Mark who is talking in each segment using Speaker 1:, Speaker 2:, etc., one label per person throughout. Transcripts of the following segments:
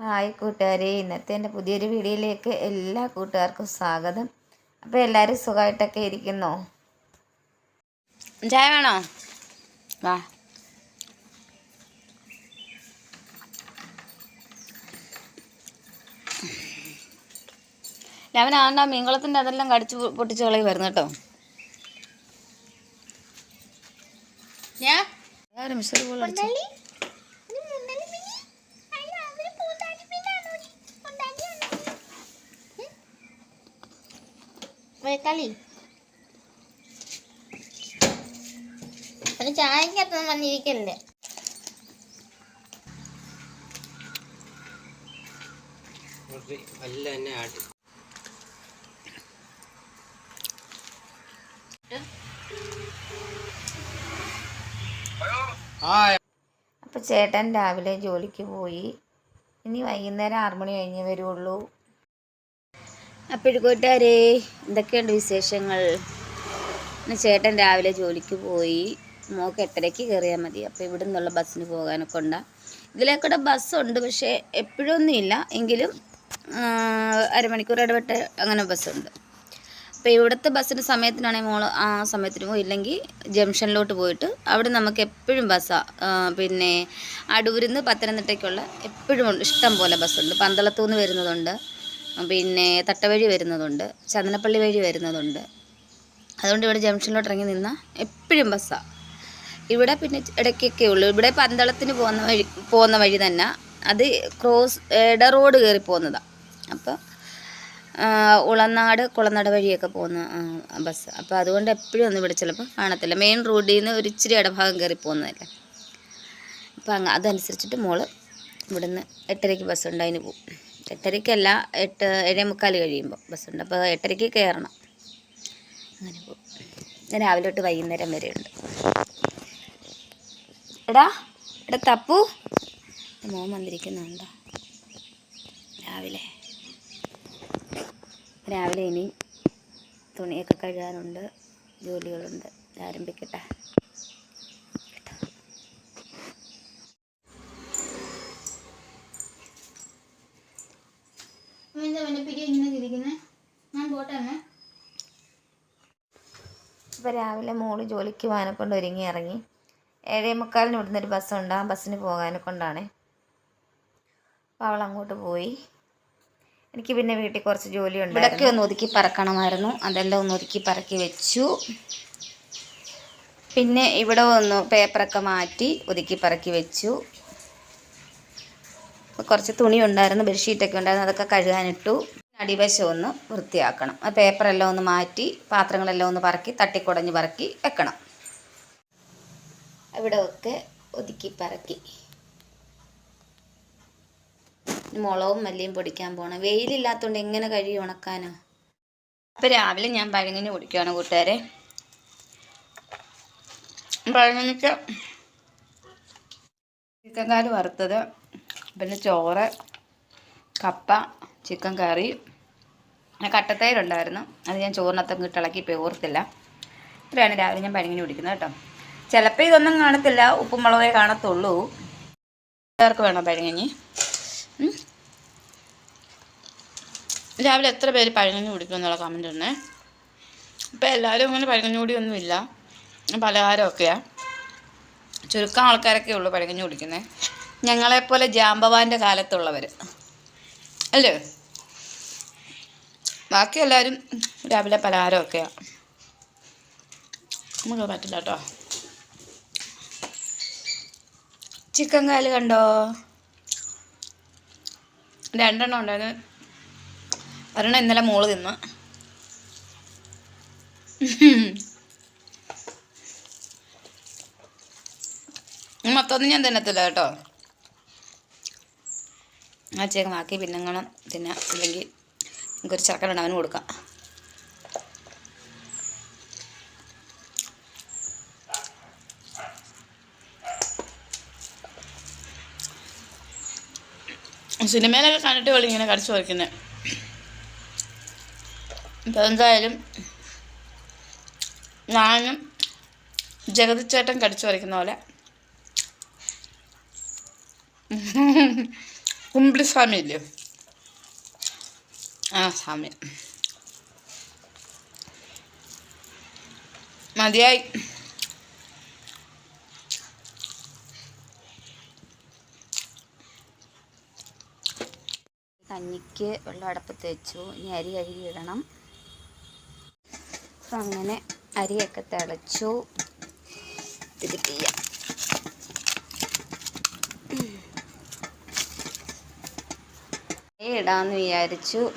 Speaker 1: Hi കൂട്ടുകാരെ ഇന്നത്തെ എന്റെ പുതിയൊരു വീഡിയോയിലേക്ക് എല്ലാ കൂട്ടുകാർക്കും സ്വാഗതം. അപ്പോൾ എല്ലാവരും സുഖമായിട്ടൊക്കെ ഇരിക്കുന്നോ?
Speaker 2: ചായ വേണോ? വാ. ലവൻ ആണ്ടാ മീൻകുളത്തിന്റെ അതെല്ലാം കടിച്ചു പൊട്ടിച്ചു കളി വരുന്നു കേട്ടോ. ഞാൻ? മിസ്റ്റർ പോലെ
Speaker 3: കളി. ഒരു ചായക്കകത്തൊന്നും വന്നിരിക്കല്ലേ
Speaker 4: അല്ല എന്നെ ആട്ടി.
Speaker 1: അപ്പോൾ ചേട്ടൻ രാവിലെ ജോലിക്ക് പോയി. ഇനി വൈകുന്നേരം ആറുമണി കഴിഞ്ഞേ വരുള്ളൂ
Speaker 2: അപ്പോൾ കൂട്ടുകാരെ എന്തൊക്കെയുണ്ട് വിശേഷങ്ങൾ? ചേട്ടൻ രാവിലെ ജോലിക്ക് പോയി. മോക്ക് എട്ടരയ്ക്ക് കയറിയാൽ മതി. അപ്പോൾ ഇവിടെ നിന്നുള്ള ബസ്സിന് പോകാനൊക്കെ ഉണ്ടാ. ഇതിലേക്കൂടെ ബസ്സുണ്ട് പക്ഷേ എപ്പോഴൊന്നും ഇല്ല എങ്കിലും അരമണിക്കൂർ ഇടപെട്ട് അങ്ങനെ ബസ്സുണ്ട്. അപ്പോൾ ഇവിടുത്തെ ബസ്സിന്റെ സമയത്തിനാണെങ്കിൽ മോൾ ആ സമയത്തിന് പോയി. ഇല്ലെങ്കിൽ ജംഗ്ഷനിലോട്ട് പോയിട്ട് അവിടെ നമുക്ക് എപ്പോഴും ബസ്സാണ് പിന്നെ അടൂരിൽ നിന്ന് പത്തനംതിട്ടയ്ക്കുള്ള എപ്പോഴും ഇഷ്ടം പോലെ ബസ്സുണ്ട്. പന്തളത്തു നിന്ന് വരുന്നതുണ്ട്. പിന്നെ തട്ടവഴി വരുന്നതുണ്ട് ചന്ദനപ്പള്ളി വഴി വരുന്നതുണ്ട്. അതുകൊണ്ട് ഇവിടെ ജംഗ്ഷനിലോട്ട് ഇറങ്ങി നിന്നാൽ എപ്പോഴും ബസ്സാണ് ഇവിടെ പിന്നെ ഇടയ്ക്കൊക്കെ ഉള്ളൂ. ഇവിടെ പന്തളത്തിന് പോകുന്ന വഴി പോകുന്ന വഴി തന്നെ. അത് ക്രോസ് ഇട റോഡ് കയറി പോകുന്നതാണ് അപ്പോൾ ഉളനാട് കുളനട വഴിയൊക്കെ പോകുന്ന ബസ് അപ്പോൾ അതുകൊണ്ട് എപ്പോഴും ഒന്നും ഇവിടെ ചിലപ്പോൾ കാണത്തില്ല. മെയിൻ റോഡിൽ നിന്ന് ഒരു ഇച്ചിരി ഇടഭാഗം കയറി പോകുന്നതല്ലേ. അപ്പോൾ അങ്ങ് അതനുസരിച്ചിട്ട് മോൾ ഇവിടുന്ന് എട്ടരയ്ക്ക് ബസ് ഉണ്ട് അതിന് പോകും എട്ടരയ്ക്കല്ല എട്ട് ഏഴേ മുക്കാൽ കഴിയുമ്പോൾ ബസ്സുണ്ട് അപ്പോൾ എട്ടരയ്ക്ക് കയറണം അങ്ങനെ പോകും രാവിലെ തൊട്ട് വൈകുന്നേരം വരെ ഉണ്ട്. എടാ എടാ തപ്പു. മോൻ വന്നിരിക്കുന്നുണ്ടോ രാവിലെ. രാവിലെ ഇനി തുണിയൊക്കെ കഴുകാനുണ്ട് ജോലികളുണ്ട്. ആരംഭിക്കട്ടെ.
Speaker 3: പിന്നെ ഇങ്ങനെ ഇരിക്കുന്നത് ഞാൻ പോട്ടെ അമ്മേ
Speaker 1: രാവിലെ മോൾ ജോലിക്ക് പോകാനെ കൊണ്ട് ഒരുങ്ങി ഇറങ്ങി. ഏഴേ മുക്കാലിന് ഇവിടുന്ന് ഒരു ബസ്സുണ്ട് ആ ബസ്സിന് പോകാനെ കൊണ്ടാണ്. അപ്പോൾ അവൾ അങ്ങോട്ട് പോയി. എനിക്ക് പിന്നെ വീട്ടിൽ കുറച്ച്
Speaker 2: ജോലിയുണ്ട്
Speaker 1: ഇടയ്ക്ക്
Speaker 2: ഒന്ന് ഒതുക്കി പറക്കണമായിരുന്നു. അതെല്ലാം ഒന്ന് ഒതുക്കി പറക്കി വെച്ചു. പിന്നെ ഇവിടെ ഒന്ന് പേപ്പറൊക്കെ മാറ്റി ഒതുക്കി പറക്കി വെച്ചു. ഇപ്പൊ കുറച്ച് തുണി ഉണ്ടായിരുന്നു ബെഡ്ഷീറ്റൊക്കെ ഉണ്ടായിരുന്നു അതൊക്കെ കഴുകാനിട്ടു. അടിവശം ഒന്ന് വൃത്തിയാക്കണം. ആ പേപ്പറെല്ലാം ഒന്ന് മാറ്റി പാത്രങ്ങളെല്ലാം ഒന്ന് പറക്കി തട്ടിക്കുടഞ്ഞ് പറക്കി വെക്കണം. അവിടെ ഒക്കെ ഒതുക്കി പറക്കി. മുളകും മല്ലിയും പൊടിക്കാൻ പോകണം വെയിലില്ലാത്തതുകൊണ്ട് എങ്ങനെ കഴുകി ഉണക്കാനോ? അപ്പം രാവിലെ ഞാൻ പഴങ്ങിന് കുടിക്കുകയാണ് കൂട്ടുകാരെ. പഴങ്ങനിക്ക് ചിക്കൻകാൽ വറുത്തത് പിന്നെ ചോറ് കപ്പ ചിക്കൻ കറി പിന്നെ കട്ടത്തൈരുണ്ടായിരുന്നു. അത് ഞാൻ ചോറിനകത്തും ഇട്ടിളക്കി ഇപ്പോൾ ഓർത്തില്ല. ഇത്രയാണ് രാവിലെ ഞാൻ പനിങ്ങനെ കുടിക്കുന്നത് കേട്ടോ. ചിലപ്പോൾ ഇതൊന്നും കാണത്തില്ല ഉപ്പും മുളകേ കാണത്തുള്ളൂ. എല്ലാവർക്കും വേണം പഴങ്ങഞ്ഞി. രാവിലെ എത്ര പേര് പഴങ്ങഞ്ഞി കുടിക്കും എന്നുള്ള കമന്റ് ഉണ്ടേ ഇപ്പം എല്ലാവരും അങ്ങനെ പഴങ്ങഞ്ഞി കുടിയൊന്നുമില്ല. പലഹാരമൊക്കെയാണ് ചുരുക്കം ആൾക്കാരൊക്കെ ഉള്ളൂ പഴങ്ങഞ്ഞി കുടിക്കുന്നത് ഞങ്ങളെപ്പോലെ ജാമ്പവാന്റെ കാലത്തുള്ളവർ അല്ലേ? ബാക്കി എല്ലാവരും രാവിലെ പലഹാരമൊക്കെയാണ് നമുക്ക് പറ്റില്ല കേട്ടോ. ചിക്കൻ കാൽ കണ്ടോ? രണ്ടെണ്ണം ഉണ്ടായിരുന്നു. ഒരെണ്ണം ഇന്നലെ മോൾ തിന്ന്. മൊത്തമൊന്നും ഞാൻ തിന്നത്തില്ല കേട്ടോ. ആ ചേക്കൻ ബാക്കി പിന്നെങ്ങണം തിന്നാം. ഇല്ലെങ്കിൽ നമുക്കൊരു ചക്കര അവന് കൊടുക്കാം. സിനിമയിലൊക്കെ കണ്ടിട്ട് വെള്ളി ഇങ്ങനെ കടിച്ചു വയ്ക്കുന്നത് ഇപ്പം എന്തായാലും ഞാനും ജഗതി ചേട്ടൻ കടിച്ചു വരയ്ക്കുന്ന പോലെ. കുമ്പിളി സ്വാമി ഇല്ലേ ആ സ്വാമി മതിയായി. കഞ്ഞിക്ക് വെള്ളം അടുപ്പത്ത് വെച്ചു. ഇനി അരി കഴുകി ഇടണം അപ്പം അങ്ങനെ അരിയൊക്കെ തിളച്ചു. ഇത് ചെയ്യാം. ഇടാന്ന് വിചാരിച്ചു.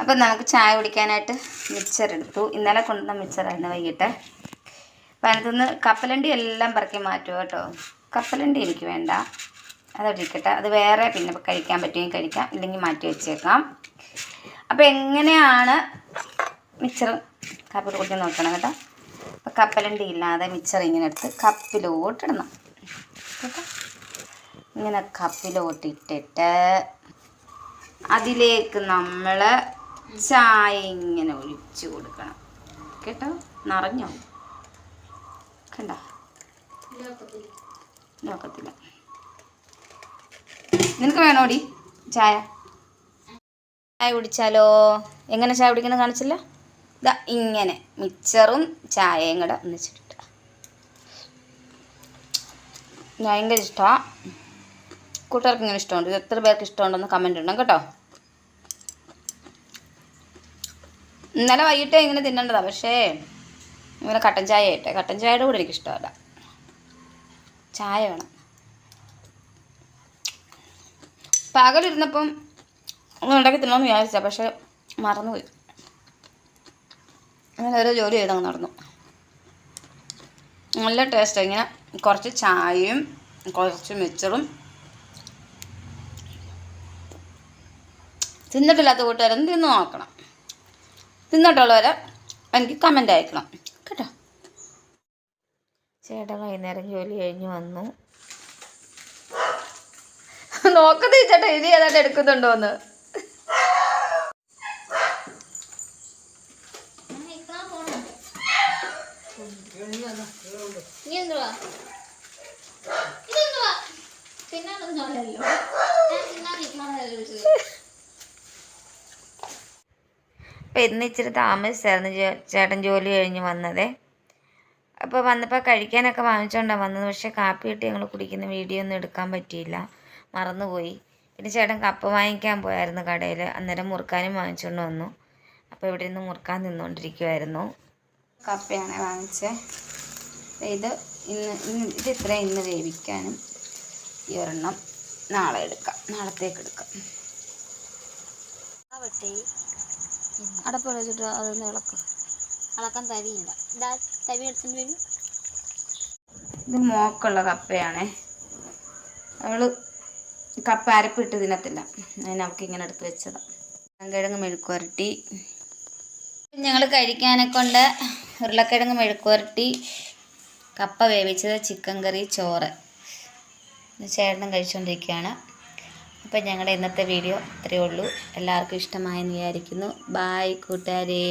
Speaker 2: അപ്പം നമുക്ക് ചായ കുടിക്കാനായിട്ട് മിക്സർ എടുത്തു. ഇന്നലെ കൊണ്ടുവന്ന മിക്സറായിരുന്നു വൈകിട്ട്. അപ്പം അതിനകത്തുനിന്ന് കപ്പലണ്ടി എല്ലാം പറക്കി മാറ്റുക കേട്ടോ? കപ്പലണ്ടി എനിക്ക് വേണ്ട. അതോട്ടിരിക്കട്ടെ അത് വേറെ പിന്നെ കഴിക്കാൻ പറ്റുമെങ്കിൽ കഴിക്കാം. ഇല്ലെങ്കിൽ മാറ്റി വെച്ചേക്കാം. അപ്പോൾ എങ്ങനെയാണ് മിക്സർ കപ്പിൽ കുടിക്കാൻ നോക്കണം കേട്ടോ. അപ്പോൾ കപ്പലണ്ടി ഇല്ലാതെ മിക്സർ ഇങ്ങനെ എടുത്ത് കപ്പിലോട്ടിടണം കേട്ടോ. ഇങ്ങനെ കപ്പിലോട്ടിട്ടിട്ട് അതിലേക്ക് നമ്മൾ ചായ ഇങ്ങനെ ഒഴിച്ചു കൊടുക്കണം. കേട്ടോ. നിറഞ്ഞോ? കണ്ടോ? നോക്കത്തില്ല നിനക്ക് വേണോടി ചായ. ചായ കുടിച്ചാലോ? എങ്ങനെ ചായ കുടിക്കുന്നത് കാണിച്ചില്ല? ഇതാ ഇങ്ങനെ. മിക്സറും ചായയും കൂടെ ഒന്നിച്ചിട്ട് ഭയങ്കര ഇഷ്ടമാണ് കൂട്ടുകാർക്ക് ഇങ്ങനെ ഇഷ്ടമുണ്ട്? ഇത് എത്ര പേർക്ക് ഇഷ്ടമുണ്ടെന്ന് കമന്റ് ഇടണം കേട്ടോ. ഇന്നലെ വൈകിട്ട് ഇങ്ങനെ തിന്നേണ്ടതാ പക്ഷേ ഇങ്ങനെ കട്ടൻ ചായ ആയിട്ടെ. കട്ടൻ ചായയുടെ കൂടെ എനിക്ക് ഇഷ്ടമല്ല ചായ വേണം. പകലിരുന്നപ്പം ഉണ്ടാക്കി തിന്നണമെന്ന് വിചാരിച്ച പക്ഷെ മറന്നുപോയി. അങ്ങനെ ഓരോ ജോലി ചെയ്തങ്ങ് നടന്നു. നല്ല ടേസ്റ്റ് ഇങ്ങനെ കുറച്ച് ചായയും കുറച്ച് മിച്ചറും. തിന്നിട്ടില്ലാത്ത കൂട്ടുകാരും തിന്ന് നോക്കണം? തിന്നിട്ടുള്ളവരെ എനിക്ക് കമന്റ് അയക്കണം. കേട്ടോ?
Speaker 1: ചേട്ടാ വൈകുന്നേരം ജോലി കഴിഞ്ഞ് വന്നു.
Speaker 2: നോക്കത് ചേട്ടാ ഇനി ഏതാണ്ട് എടുക്കുന്നുണ്ടോന്ന്
Speaker 3: നീ എന്തുവാ? ഇതെന്തുവാ തിന്നാനൊന്നുമല്ലല്ലോ ഞാൻ തിന്നാനിരിക്കണമെന്നല്ലേ ചോദിച്ചത്.
Speaker 1: അപ്പം ഇന്ന് ഇച്ചിരി താമസിച്ചായിരുന്നു ചേട്ടൻ ജോലി കഴിഞ്ഞ് വന്നതേ. അപ്പോൾ വന്നപ്പോൾ കഴിക്കാനൊക്കെ വാങ്ങിച്ചുകൊണ്ടാണ് വന്നത്. പക്ഷേ കാപ്പി ഇട്ട് ഞങ്ങൾ കുടിക്കുന്ന വീഡിയോ ഒന്നും എടുക്കാൻ പറ്റിയില്ല. മറന്നുപോയി. പിന്നെ ചേട്ടൻ കപ്പ വാങ്ങിക്കാൻ പോയായിരുന്നു കടയിൽ അന്നേരം മുറുക്കാനും വാങ്ങിച്ചുകൊണ്ട് വന്നു. അപ്പോൾ ഇവിടെ നിന്ന് മുറുക്കാൻ നിന്നുകൊണ്ടിരിക്കുമായിരുന്നു
Speaker 2: കപ്പയാണ് വാങ്ങിച്ചത് ഇത് ഇന്ന് ഇന്ന് ഇത് ഇത്ര ഇന്ന് വേവിക്കാനും ഈ ഒരെണ്ണം നാളെ എടുക്കാം. നാളത്തേക്ക് എടുക്കാം. അടപ്പ് വെച്ചിട്ട് അതൊന്ന് ഇളക്കും.
Speaker 3: ഇളക്കാൻ തവിയില്ല ഇതാ തവി എടുത്തിട്ട് വരും.
Speaker 2: ഇത് മോക്കുള്ള കപ്പയാണേ. അവൾ കപ്പ അരപ്പിട്ട് തിന്നത്തില്ല അതിന് അവൾക്ക് ഇങ്ങനെ എടുത്ത് വെച്ചതാണ് കിഴങ്ങ് മെഴുക്കുവരട്ടി ഞങ്ങൾ കഴിക്കാനെ കൊണ്ട് ഉരുളക്കിഴങ്ങ് മെഴുക്കുവരട്ടി കപ്പ വേവിച്ചത് ചിക്കൻ കറി ചോറ്. ചേട്ടനും കഴിച്ചുകൊണ്ടിരിക്കുകയാണ് അപ്പം ഞങ്ങളുടെ ഇന്നത്തെ വീഡിയോ ഇത്രയേ ഉള്ളൂ. എല്ലാവർക്കും ഇഷ്ടമായെന്ന് വിചാരിക്കുന്നു. ബായ് കൂട്ടുകാരേ.